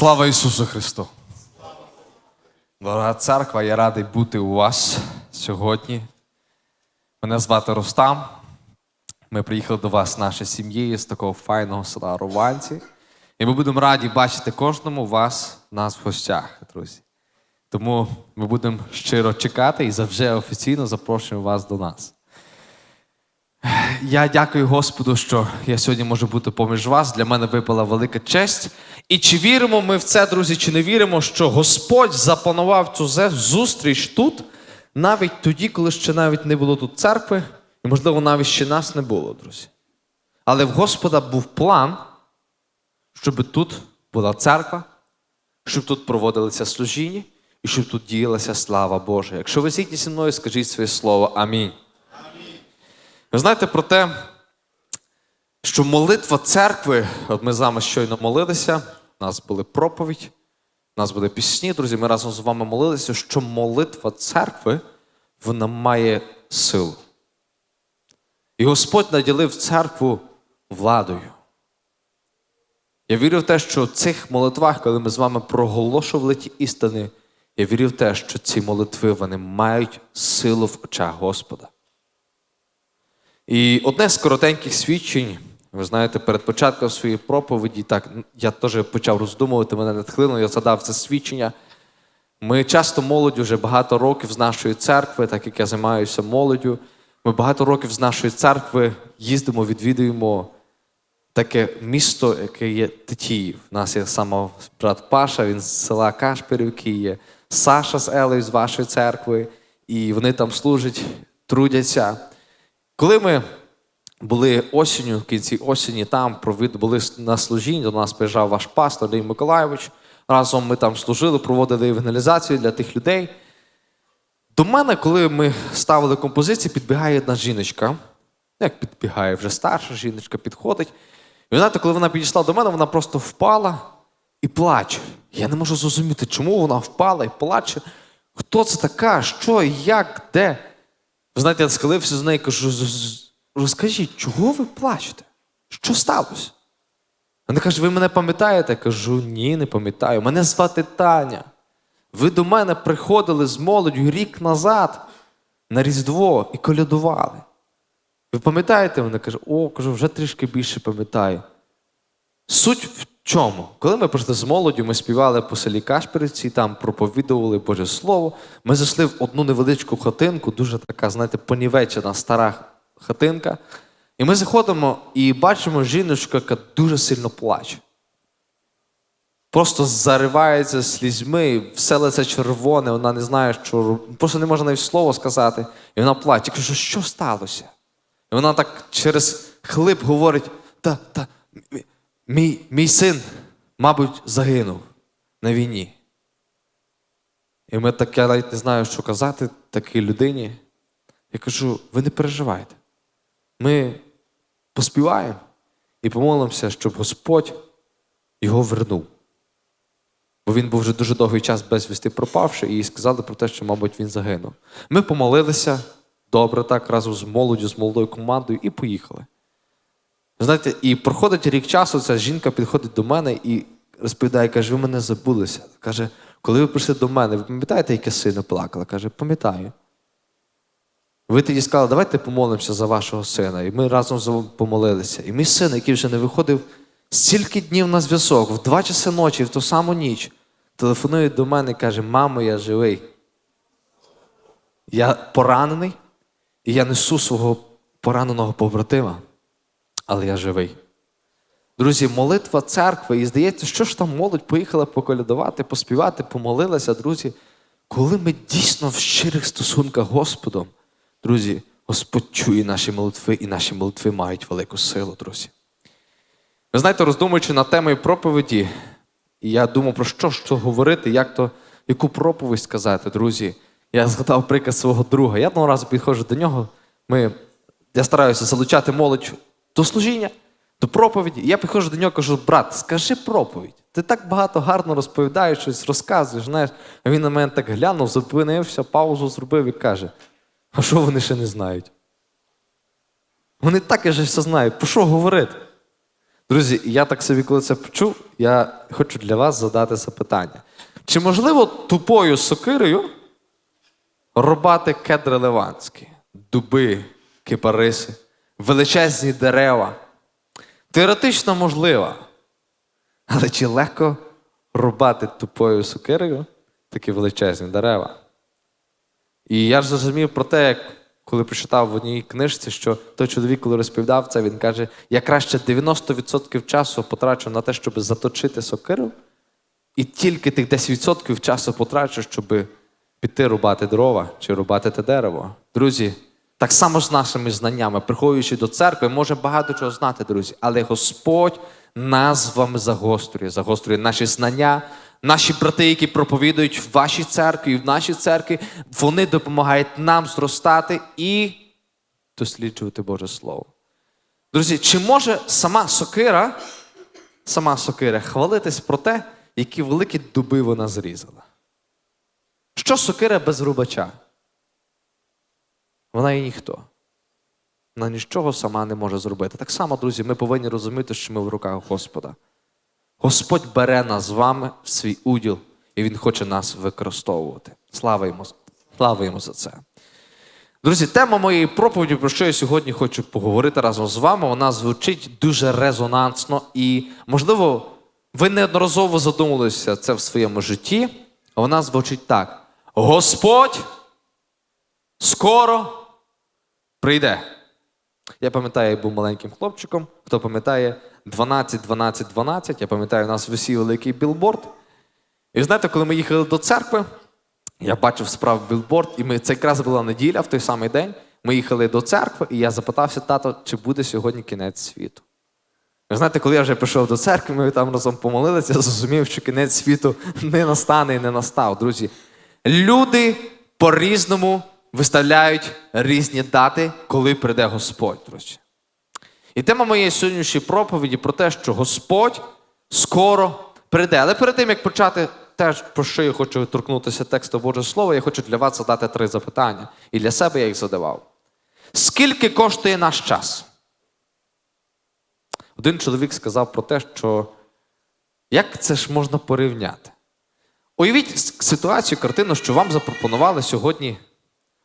Слава Ісусу Христу! Дорога церква, я радий бути у вас сьогодні. Мене звати Рустам. Ми приїхали до вас нашою сім'єю з такого файного села Рованці. І ми будемо раді бачити кожному вас нас в гостях, друзі. Тому ми будемо щиро чекати і завжди офіційно запрошуємо вас до нас. Я дякую Господу, що я сьогодні можу бути поміж вас. Для мене випала велика честь. І чи віримо ми в це, друзі, чи не віримо, що Господь запланував цю зустріч тут, навіть тоді, коли ще навіть не було тут церкви, і, можливо, навіть ще нас не було, друзі. Але в Господа був план, щоб тут була церква, щоб тут проводилися служіння і щоб тут діялася слава Божа. Якщо ви згідні зі мною, скажіть своє слово Амінь. Ви знаєте про те, що молитва церкви, от ми з вами щойно молилися, у нас були проповідь, у нас були пісні, друзі, ми разом з вами молилися, що молитва церкви, вона має силу. І Господь наділив церкву владою. Я вірю в те, що в цих молитвах, коли ми з вами проголошували ті істини, я вірю в те, що ці молитви вони мають силу в очах Господа. І одне з коротеньких свідчень, ви знаєте, перед початком своєї проповіді, так я теж почав роздумувати, мене натхлинуло, я задав це свідчення. Ми часто молоддю вже багато років з нашої церкви, так як я займаюся молоддю, ми багато років з нашої церкви їздимо, відвідуємо таке місто, яке є Тетіїв. У нас є саме брат Паша, він з села Кашпирівки, є Саша з Елею з вашої церкви, і вони там служать, трудяться. Коли ми були осінню, в кінці осені там були на служінні, до нас приїжджав ваш пастор Андрій Миколайович. Разом ми там служили, проводили евангелізацію для тих людей. До мене, коли ми ставили композиції, підбігає одна жіночка. Ну, Як підбігає, вже старша жіночка підходить. І знаєте, коли вона підійшла до мене, вона просто впала і плаче. Я не можу зрозуміти, чому вона впала і плаче. Хто це така? Що, як, де? Ви знаєте, я схилився з нею і кажу: «З- з- розкажіть, чого ви плачете? Що сталося? Вона каже, ви мене пам'ятаєте? Я кажу, ні, не пам'ятаю. Мене звати Таня. Ви до мене приходили з молоддю рік назад на Різдво і колядували. Ви пам'ятаєте? Вона каже, о, кажу, вже трішки більше пам'ятаю. Суть в чому? Коли ми прийшли з молоддю, ми співали по селі Кашпірівці, там проповідували Боже Слово. Ми зайшли в одну невеличку хатинку, дуже така, знаєте, понівечена стара хатинка. І ми заходимо і бачимо жіночку, яка дуже сильно плаче. Просто заривається слізьми, все лице червоне, вона не знає, що просто не може навіть слово сказати. І вона плаче. Я кажу, що сталося? І вона так через хлип говорить: та, та, мій, мій, син, мабуть, загинув на війні. І ми так, я навіть не знаю, що казати такій людині. Я кажу, ви не переживайте. Ми поспіваємо і помолимося, щоб Господь його вернув. Бо він був вже дуже довгий час безвісти пропавши, і сказали про те, що, мабуть, він загинув. Ми помолилися добре, так, разом з молоддю, з молодою командою, і поїхали. Знаєте, і проходить рік часу, ця жінка підходить до мене і розповідає, каже, ви мене забулися. Каже, коли ви прийшли до мене, ви пам'ятаєте, як я сильно плакала? Каже, пам'ятаю. Ви тоді сказали, давайте помолимося за вашого сина. І ми разом помолилися. І мій син, який вже не виходив стільки днів на зв'язок, в два часи ночі, в ту саму ніч, телефонує до мене і каже: Мамо, я живий. Я поранений, і я несу свого пораненого побратима, але я живий. Друзі, молитва церкви, і здається, що ж там молодь поїхала поколядувати, поспівати, помолилася, друзі. Коли ми дійсно в щирих стосунках Господом, друзі, Господь чує наші молитви, і наші молитви мають велику силу, друзі. Ви знаєте, роздумуючи над темою проповіді, і я думав, про що ж то говорити, як то, яку проповідь сказати, друзі. Я згадав приклад свого друга. Я одного разу підходжу до нього. Ми, я стараюся залучати молодь до служіння, до проповіді. Я підходжу до нього і кажу, брат, скажи проповідь. Ти так багато гарно розповідаєш, щось розказуєш. знаєш. А він на мене так глянув, зупинився, паузу зробив і каже: а що вони ще не знають? Вони так і же все знають. Про що говорити? Друзі, я так собі, коли це почув, я хочу для вас задати запитання. Чи можливо тупою сокирою рубати кедри ливанські, дуби, кипариси, величезні дерева? Теоретично можливо. Але чи легко рубати тупою сокирою такі величезні дерева? І я ж зрозумів про те, як коли прочитав в одній книжці, що той чоловік, коли розповідав це, він каже: я краще 90% часу потрачу на те, щоб заточити сокиру, і тільки тих 10% часу потрачу, щоб піти рубати дрова чи рубати те дерево. Друзі, так само з нашими знаннями, приходячи до церкви, може багато чого знати, друзі, але Господь нас з вами загострює, загострює наші знання. Наші брати, які проповідують в вашій церкві і в нашій церкві, вони допомагають нам зростати і досліджувати Боже Слово. Друзі, чи може сама сокира, сама сокира хвалитись про те, які великі дуби вона зрізала? Що сокира без рубача? Вона і ніхто. Вона нічого сама не може зробити. Так само, друзі, ми повинні розуміти, що ми в руках Господа. Господь бере нас з вами в свій уділ, і Він хоче нас використовувати. Слава йому, слава йому за це. Друзі, тема моєї проповіді, про що я сьогодні хочу поговорити разом з вами, вона звучить дуже резонансно і, можливо, ви неодноразово задумувалися це в своєму житті, вона звучить так: Господь скоро прийде. Я пам'ятаю, я був маленьким хлопчиком. Хто пам'ятає 12, 12, 12, я пам'ятаю, у нас висів великий білборд. І знаєте, коли ми їхали до церкви, я бачив справ білборд, і ми це якраз була неділя в той самий день. Ми їхали до церкви, і я запитався тато, чи буде сьогодні кінець світу. Ви знаєте, коли я вже прийшов до церкви, ми там разом помолилися, я зрозумів, що кінець світу не настане і не настав. Друзі, люди по-різному виставляють різні дати, коли прийде Господь, друзі. І тема моєї сьогоднішньої проповіді про те, що Господь скоро прийде. Але перед тим, як почати теж, про що я хочу торкнутися тексту Божого Слова, я хочу для вас задати три запитання. І для себе я їх задавав. Скільки коштує наш час? Один чоловік сказав про те, що як це ж можна порівняти? Уявіть ситуацію, картину, що вам запропонували сьогодні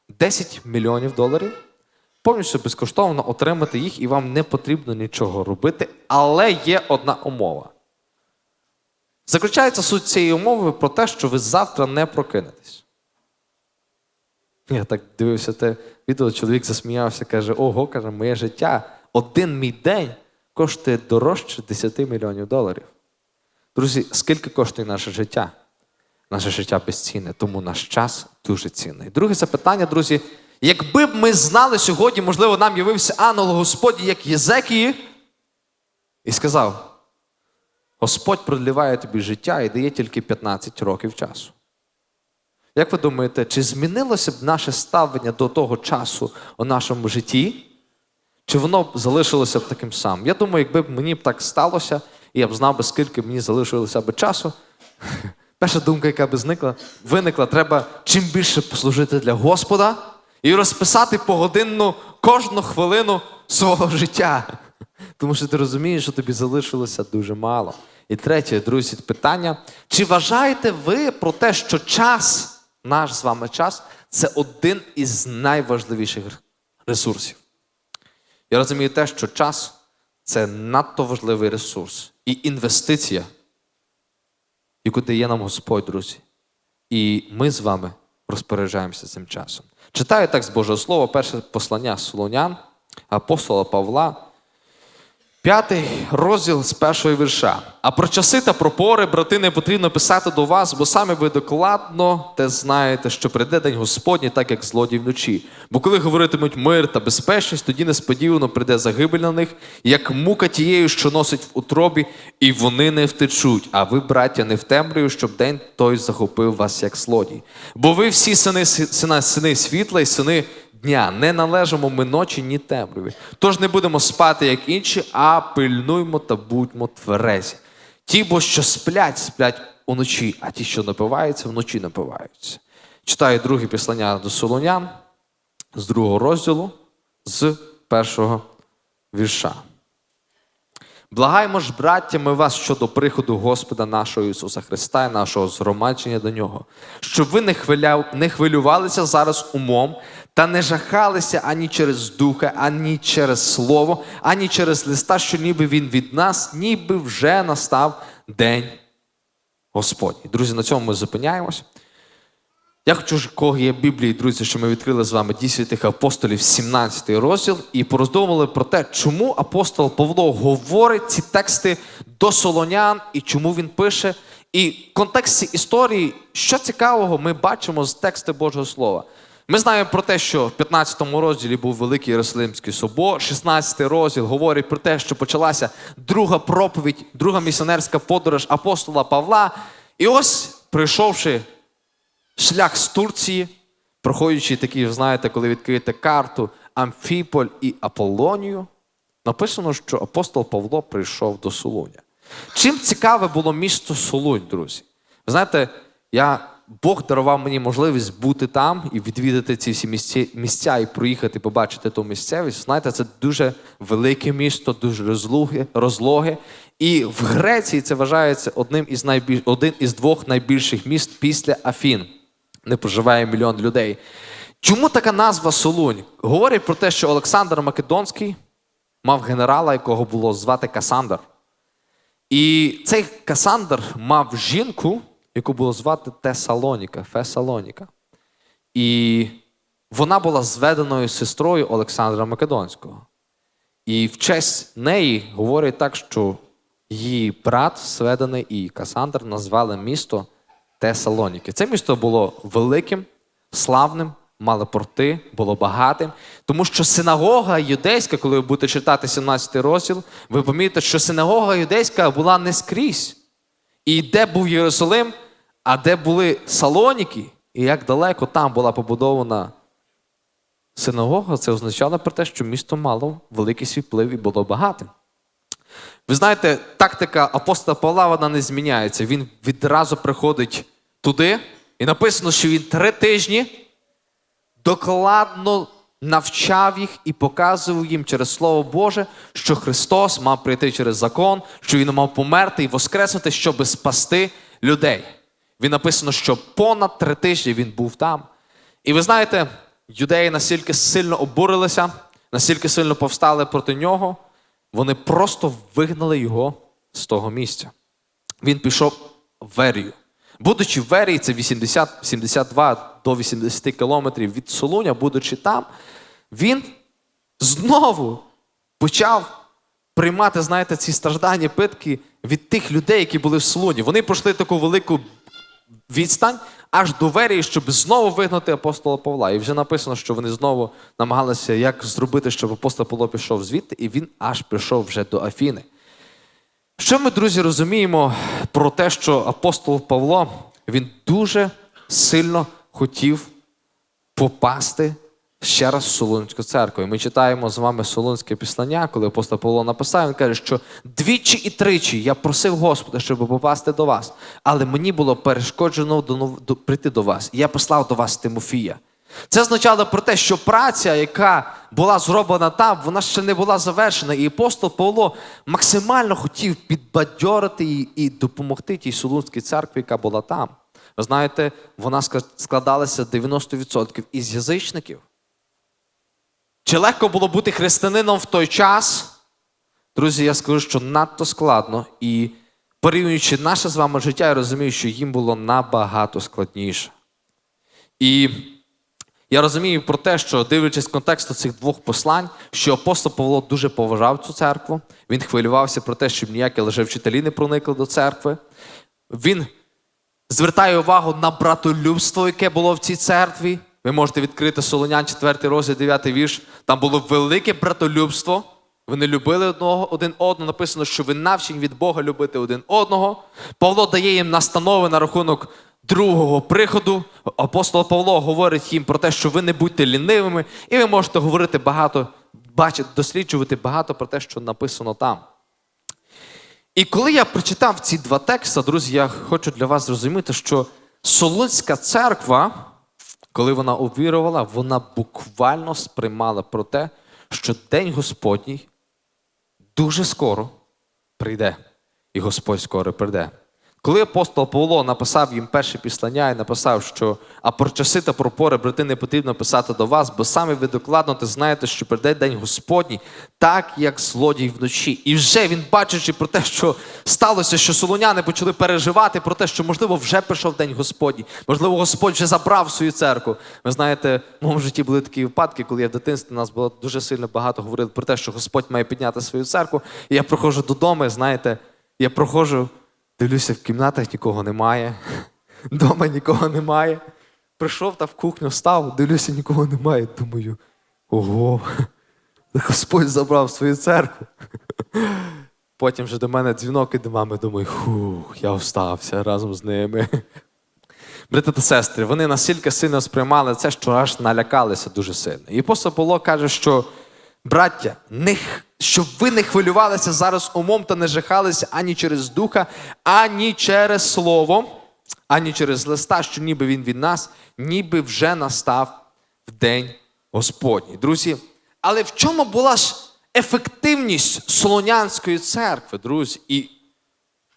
10 мільйонів доларів, повністю безкоштовно отримати їх, і вам не потрібно нічого робити, але є одна умова. Заключається суть цієї умови про те, що ви завтра не прокинетесь. Я так дивився те відео, чоловік засміявся, каже: ого, каже, моє життя, один мій день коштує дорожче 10 мільйонів доларів. Друзі, скільки коштує наше життя? Наше життя безцінне, тому наш час дуже цінний. Друге запитання, друзі. Якби б ми знали сьогодні, можливо, нам явився ангел Господь, як Єзекії, і сказав: Господь продліває тобі життя і дає тільки 15 років часу. Як ви думаєте, чи змінилося б наше ставлення до того часу у нашому житті? Чи воно б залишилося б таким самим? Я думаю, якби б мені б так сталося, і я б знав би, скільки мені залишилося б часу. Перша думка, яка би зникла, виникла, треба чим більше послужити для Господа і розписати погодинну кожну хвилину свого життя. Тому що ти розумієш, що тобі залишилося дуже мало. І третє, друзі, питання: чи вважаєте ви про те, що час, наш з вами час, це один із найважливіших ресурсів? Я розумію те, що час це надто важливий ресурс і інвестиція, яку дає нам Господь, друзі. І ми з вами розпоряджаємося цим часом. Читаю так з Божого Слова, перше послання Солонян, апостола Павла, п'ятий розділ з першого вірша. А про часи та про пори, брати, не потрібно писати до вас, бо самі ви докладно те знаєте, що прийде день Господній, так як злодій вночі. Бо коли говоритимуть мир та безпечність, тоді несподівано прийде загибель на них, як мука тією, що носить в утробі, і вони не втечуть. А ви, браття, не в темряві, щоб день той захопив вас як злодій. Бо ви всі сини, сини, сини світла і сини дня, не належимо ми ночі, ні темряві. Тож не будемо спати, як інші, а пильнуймо та будьмо тверезі. Ті, бо що сплять, сплять уночі, а ті, що напиваються, вночі напиваються. Читаю друге післання до Солонян з другого розділу, з першого вірша. Благаємо ж, браття, ми вас щодо приходу Господа нашого Ісуса Христа і нашого згромадження до Нього, щоб ви не, хвиляв, не хвилювалися зараз умом та не жахалися ані через духа, ані через слово, ані через листа, що ніби він від нас, ніби вже настав день Господній. Друзі, на цьому ми зупиняємось. Я хочу, кого є Біблії, друзі, що ми відкрили з вами дій святих апостолів, 17 розділ, і пороздумували про те, чому апостол Павло говорить ці тексти до солонян і чому він пише. І в контексті історії, що цікавого, ми бачимо з тексту Божого Слова. Ми знаємо про те, що в 15 розділі був Великий Єрусалимський собор, 16 розділ говорить про те, що почалася друга проповідь, друга місіонерська подорож апостола Павла. І ось, прийшовши шлях з Турції, проходячи такі, знаєте, коли відкриєте карту Амфіполь і Аполлонію, написано, що апостол Павло прийшов до Солуня. Чим цікаве було місто Солунь, друзі? Ви знаєте, я, Бог дарував мені можливість бути там і відвідати ці всі місця, місця і проїхати, побачити ту місцевість. Знаєте, це дуже велике місто, дуже розлоге, розлоге. І в Греції це вважається одним із найбільш, один із двох найбільших міст після Афін не проживає мільйон людей. Чому така назва Солунь? Говорять про те, що Олександр Македонський мав генерала, якого було звати Касандр. І цей Касандр мав жінку, яку було звати Тесалоніка, Фесалоніка. І вона була зведеною сестрою Олександра Македонського. І в честь неї говорять так, що її брат зведений і Касандр назвали місто Тесалоніки. Це місто було великим, славним, мало порти, було багатим. Тому що синагога юдейська, коли ви будете читати 17 розділ, ви помітите, що синагога юдейська була не скрізь. І де був Єрусалим, а де були Салоніки, і як далеко там була побудована синагога, це означало про те, що місто мало великий свій вплив і було багатим. Ви знаєте, тактика апостола Павла вона не зміняється. Він відразу приходить туди, і написано, що він три тижні докладно навчав їх і показував їм через Слово Боже, що Христос мав прийти через закон, що Він мав померти і воскреснути, щоб спасти людей. Він написано, що понад три тижні він був там. І ви знаєте, юдеї настільки сильно обурилися, настільки сильно повстали проти нього, вони просто вигнали його з того місця. Він пішов в Верію. Будучи в Верії, це 80, 72 до 80 кілометрів від Солуня, будучи там, він знову почав приймати, знаєте, ці страждання, питки від тих людей, які були в Солуні. Вони пройшли таку велику відстань аж до Верії, щоб знову вигнати апостола Павла. І вже написано, що вони знову намагалися, як зробити, щоб апостол Павло пішов звідти, і він аж прийшов вже до Афіни. Що ми, друзі, розуміємо про те, що апостол Павло він дуже сильно хотів попасти ще раз в Солунську церкву. І ми читаємо з вами Солунське післання, коли апостол Павло написав, він каже, що двічі і тричі я просив Господа, щоб попасти до вас, але мені було перешкоджено прийти до вас. І я послав до вас Тимофія. Це означало про те, що праця, яка була зроблена там, вона ще не була завершена. І апостол Павло максимально хотів підбадьорити її і допомогти тій Солунській церкві, яка була там. Ви знаєте, вона складалася 90% із язичників. Чи легко було бути християнином в той час? Друзі, я скажу, що надто складно. І порівнюючи наше з вами життя, я розумію, що їм було набагато складніше. І я розумію про те, що дивлячись контексту цих двох послань, що апостол Павло дуже поважав цю церкву. Він хвилювався про те, щоб ніякі лжевчителі не проникли до церкви. Він звертає увагу на братолюбство, яке було в цій церкві. Ви можете відкрити Солонян, 4 розділ, 9 вірш. Там було велике братолюбство. Вони любили одного один одного. Написано, що ви навчені від Бога любити один одного. Павло дає їм настанови на рахунок другого приходу. Апостол Павло говорить їм про те, що ви не будьте лінивими, і ви можете говорити багато, бачити, досліджувати багато про те, що написано там. І коли я прочитав ці два тексти, друзі, я хочу для вас зрозуміти, що Солунська церква, коли вона увірувала, вона буквально сприймала про те, що День Господній дуже скоро прийде, і Господь скоро прийде. Коли апостол Павло написав їм перше післання і написав, що а про часи та про пори, брати, не потрібно писати до вас, бо саме ви докладно ти знаєте, що прийде день Господній, так як злодій вночі. І вже він, бачачи про те, що сталося, що солоняни почали переживати про те, що можливо вже прийшов день Господній, можливо, Господь вже забрав свою церкву. Ви знаєте, в моєму житті були такі випадки, коли я в дитинстві нас було дуже сильно багато говорили про те, що Господь має підняти свою церкву. І я проходжу додому, знаєте, я проходжу. Дивлюся, в кімнатах нікого немає, вдома нікого немає. Прийшов та в кухню став, дивлюся, нікого немає. Думаю, ого, Господь забрав свою церкву. Потім вже до мене дзвінок і до мами, думаю, хух, я встався разом з ними. Брати та сестри, вони настільки сильно сприймали це, що аж налякалися дуже сильно. І апостол Павло каже, що браття, не, щоб ви не хвилювалися зараз умом та не жахалися ані через духа, ані через слово, ані через листа, що ніби він від нас, ніби вже настав в день Господній. Друзі, але в чому була ж ефективність Солонянської церкви, друзі, і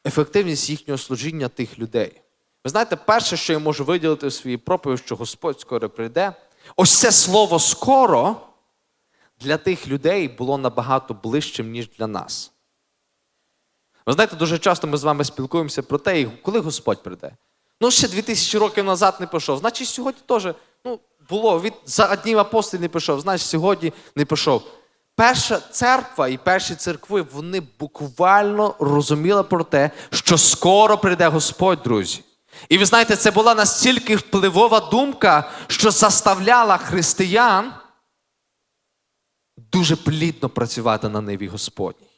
ефективність їхнього служіння тих людей? Ви знаєте, перше, що я можу виділити в своїй проповіді, що Господь скоро прийде, ось це слово скоро для тих людей було набагато ближчим, ніж для нас. Ви знаєте, дуже часто ми з вами спілкуємося про те, коли Господь прийде. Ну, ще 2000 років назад не пішов. Значить, сьогодні теж ну, було від за одним апостолів не пішов, значить, сьогодні не пішов. Перша церква і перші церкви вони буквально розуміли про те, що скоро прийде Господь, друзі. І ви знаєте, це була настільки впливова думка, що заставляла християн дуже плідно працювати на ниві Господній.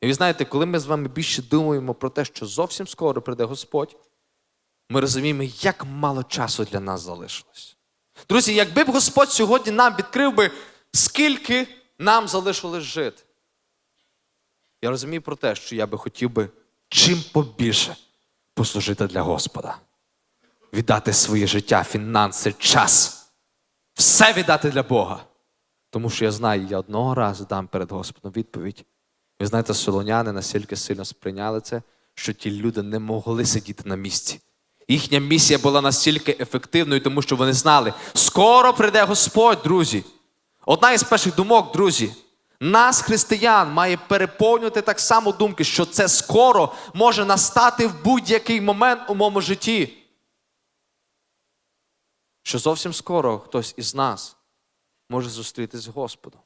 І ви знаєте, коли ми з вами більше думаємо про те, що зовсім скоро прийде Господь, ми розуміємо, як мало часу для нас залишилось. Друзі, якби б Господь сьогодні нам відкрив би, скільки нам залишилось жити. Я розумію про те, що я би хотів би чим побільше послужити для Господа. Віддати своє життя, фінанси, час. Все віддати для Бога. Тому що я знаю, я одного разу дам перед Господом відповідь. Ви знаєте, солоняни настільки сильно сприйняли це, що ті люди не могли сидіти на місці. Їхня місія була настільки ефективною, тому що вони знали, скоро прийде Господь, друзі. Одна із перших думок, друзі, нас, християн, має переповнювати так само думки, що це скоро може настати в будь-який момент у моєму житті. Що зовсім скоро хтось із нас може зустрітися з Господом.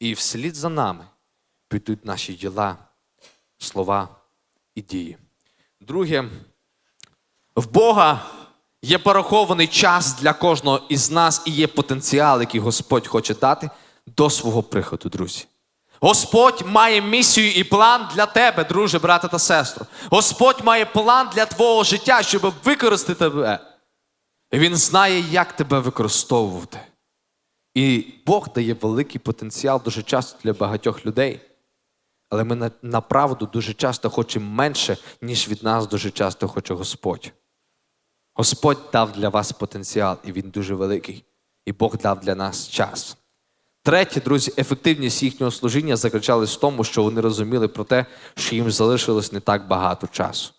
І вслід за нами підуть наші діла, слова і дії. Друге, в Бога є порахований час для кожного із нас і є потенціал, який Господь хоче дати до свого приходу, друзі. Господь має місію і план для тебе, друже, брате та сестро. Господь має план для твого життя, щоб використати тебе. І Він знає, як тебе використовувати. І Бог дає великий потенціал дуже часто для багатьох людей. Але ми на, на правду дуже часто хочемо менше, ніж від нас дуже часто хоче Господь. Господь дав для вас потенціал, і він дуже великий. І Бог дав для нас час. Третє, друзі, ефективність їхнього служіння заключалась в тому, що вони розуміли про те, що їм залишилось не так багато часу.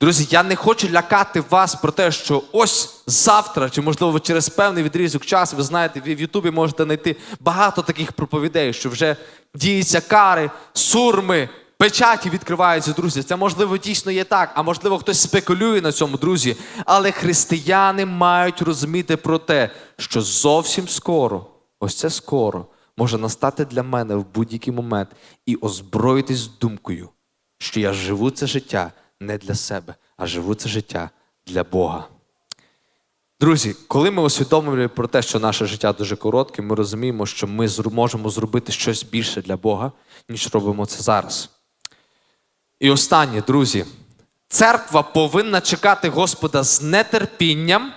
Друзі, я не хочу лякати вас про те, що ось завтра, чи можливо через певний відрізок часу, ви знаєте, ви в Ютубі можете знайти багато таких проповідей, що вже діються кари, сурми, печаті відкриваються, друзі. Це можливо дійсно є так, а можливо, хтось спекулює на цьому, друзі. Але християни мають розуміти про те, що зовсім скоро, ось це скоро, може настати для мене в будь-який момент і озброїтись думкою, що я живу це життя не для себе, а живу це життя для Бога. Друзі, коли ми усвідомлюємо про те, що наше життя дуже коротке, ми розуміємо, що ми можемо зробити щось більше для Бога, ніж робимо це зараз. І останнє, друзі, церква повинна чекати Господа з нетерпінням,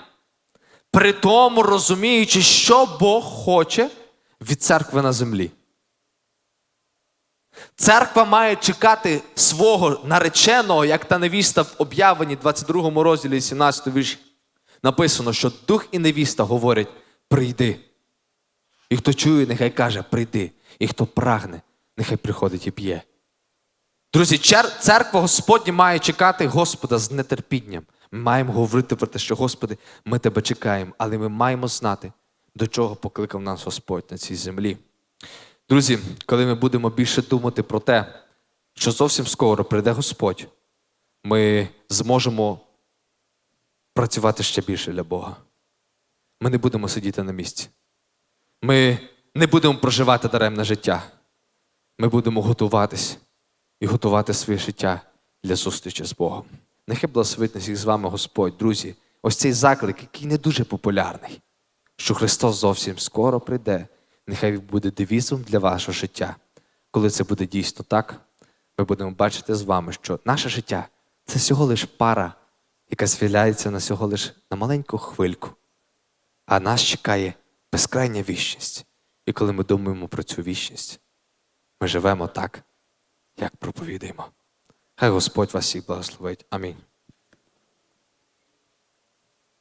при тому розуміючи, що Бог хоче від церкви на землі. Церква має чекати свого нареченого, як та невіста в об'явленні 22 розділі 17 вірші. Написано, що дух і невіста говорять: прийди. І хто чує, нехай каже, прийди. І хто прагне, нехай приходить і п'є. Друзі, церква Господня має чекати Господа з нетерпінням. Ми маємо говорити про те, що Господи, ми тебе чекаємо, але ми маємо знати, до чого покликав нас Господь на цій землі. Друзі, коли ми будемо більше думати про те, що зовсім скоро прийде Господь, ми зможемо працювати ще більше для Бога. Ми не будемо сидіти на місці. Ми не будемо проживати даремне життя. Ми будемо готуватись і готувати своє життя для зустрічі з Богом. Нехай благословить нас всіх з вами Господь, друзі. Ось цей заклик, який не дуже популярний, що Христос зовсім скоро прийде. Нехай він буде девізом для вашого життя. Коли це буде дійсно так, ми будемо бачити з вами, що наше життя це всього лиш пара, яка звіляється на всього лиш на маленьку хвильку. А нас чекає безкрайня вічність. І коли ми думаємо про цю вічність, ми живемо так, як проповідаємо. Хай Господь вас всіх благословить. Амінь.